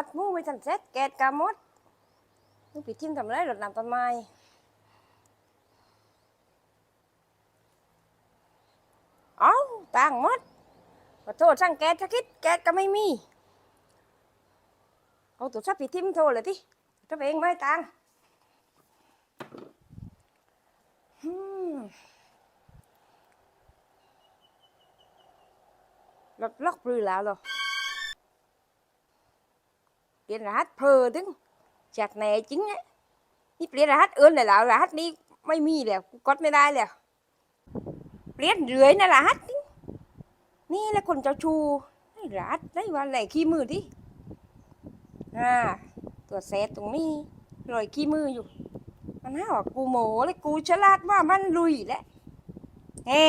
พัดหมูไม่ทันเสร็จแกดกามดนี่ปีทิมทำไรรดน้ำต้นไม้เอาต่างมดขอโทษช่างแกดถ้าคิดแกดก็ไม่มี เอาตัวชับปีทิมโทรเลยที่ถ้าเองไม่ตังอืมล็อกปลือแล้วเหรอ เปลี่ยนรหัสเพอถึงจากไหนจริง á นี่เปลี่ยนรหัสเอื่นเลยแล้วรหัสนี้ไม่มีแล้วกูกดไม่ได้แล้วเปลี่ยนเรื่อยนะรหัสนี่นี่แหละคนเจ้าชูรหัสได้วันไหนขี้มือดิอ่าตัวเซตตรงนี้รอยขี้มืออยู่ มันห้าว่ากูโหมเลยกูฉลาดว่ามันลุยแหละเฮ้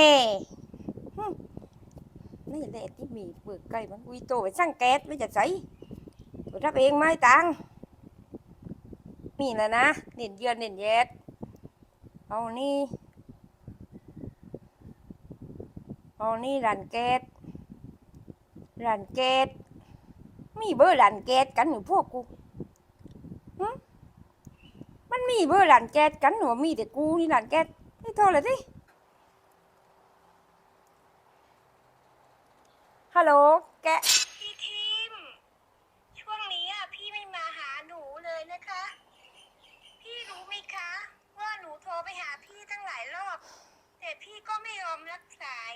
นี่แหละที่มีเปลือกไก่มันกุยโตไปสร้างแก๊สไม่จะใส่ รับเองไม่ตังมีแล้วนะเน่นเยือนเน่นเย็ดเอานี่เอานี่รันเกตรันเกตมีเบอร์รันเกตกันอยู่พวกกูมันมีเบอร์รันเกตกันหนูมีแต่กูนี่รันเกตไม่โทรเลยสิฮัลโหลแกะ พี่ทิม ช่วงนี้อะพี่ไม่มาหาหนูเลยนะคะ พี่รู้ไหมคะ ว่าหนูโทรไปหาพี่ตั้งหลายรอบ แต่พี่ก็ไม่ยอมรับสาย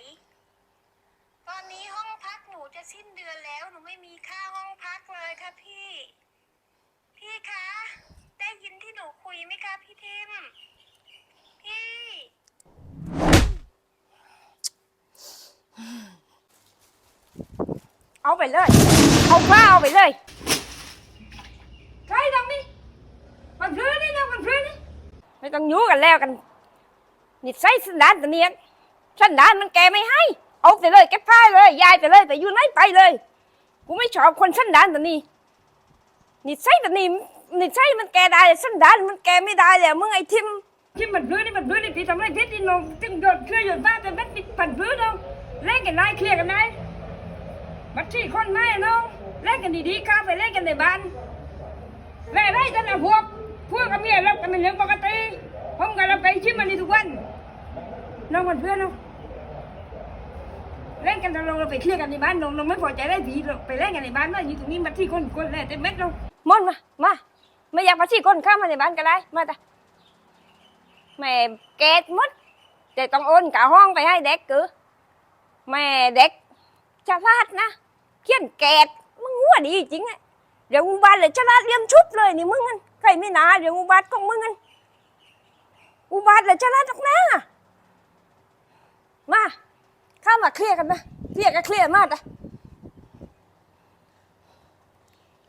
ตอนนี้ห้องพักหนูจะสิ้นเดือนแล้วหนูไม่มีค่าห้องพักเลยค่ะพี่ พี่คะ ได้ยินที่หนูคุยไหมคะพี่ทิมพี่ เอาไปเลย เอาผ้าเอาไปเลยใครทำนี่มันพื้นนี่นะมันพื้นนี่ไม่ต้องยู้กันแล้วกัน นี่ใส่สันดานตัวเนี้ยสันดานมันแกไม่ให้ เอาไปเลยเก็บผ้าเลย ยายไปเลย แต่อยู่ไหนไปเลย กูไม่ชอบคนสันดานตัวนี้นี่ใส่ตัวนี้นี่ใส่มันแกได้สันดานมันแกไม่ได้เลยมึงไอ้ทิมทิมมันพื้นนี่มันพื้นนี่พี่ทำไรพชรนี่น้องตึงโดดเคลื่อนหยดบ้านแต่เพชรนี่ปั่นพื้นน้องเล่นกันได้เคลียร์กันได้บัตรที่คนไม่น้องเล่นกันดีๆครับไปเล่นกันในบ้านเล่นได้กันนะพวกพวกกับเมียรับกันเป็นเรื่องปกติผมกับเราไปชิมมันนี่ทุกวัน น้องมันเพื่อนน้องเล่นกันเราเราไปเคลียร์กันในบ้านน้องน้องไม่พอใจได้ผีเราไปเล่นกันในบ้านว่าอยู่ตรงนี้บัตรที่คนคนแล่เต็มเม็ดเรามอนมา มา ไม่อยากบัตรที่คนเข้ามาในบ้านกันได้ มาแต่แม่เกตมดแต่ต้องโอน cả ห้องไปให้เด็ก cứ แม่เด็กฉลาดนะเขียนแกดมึงหัวดีจริงอะเดี๋ยวอุบาทเลยฉลาดเรียมชุบเลยนี่มึงมันใครไม่นาเดี๋ยวอุบาทของมึงมันอุบาทเลยฉลาดนักหน้าเข้ามาเคลียร์กันนะเคลียร์ก็เคลียร์มากอะ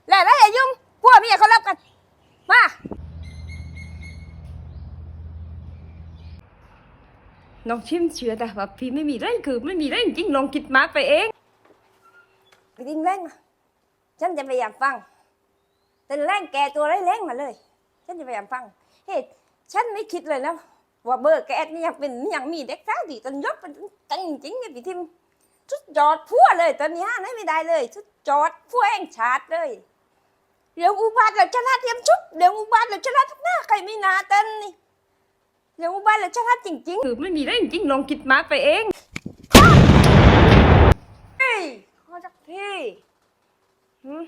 แล้วได้อย่ายุ่งพวกเมียเขารับกัน มาน้องชิมเชื่อแต่ว่าพี่ไม่มีแรงคือไม่มีแรงจริงน้องคิดมากไปเองไปดิ้งแรงมาฉันจะพยายามฟังแต่แรงแกตัวไรแรงมาเลย ฉันจะพยายามฟังเฮ้ยฉันไม่คิดเลยนะ ว่าเบอร์แกนี่ยังเป็นยังมีเด็กสาวดีตอนยกเป็นจังจริงเนี่ยพี่ทิมชุดจอดพัวเลยตอนนี้นะไม่ได้เลย ชุดจอดพัวแห่งชาติเลยเดี๋ยวอุบาทเราชนะเตรียมชุดเดี๋ยวอุบาทเราชนะทุกหน้าใครไม่นาเต้นนี่เดี๋ยวอุบาทเราชนะจริงๆคือไม่มีแรงจริงลองคิดมากไปเองเฮ้ยขอสักทีหืม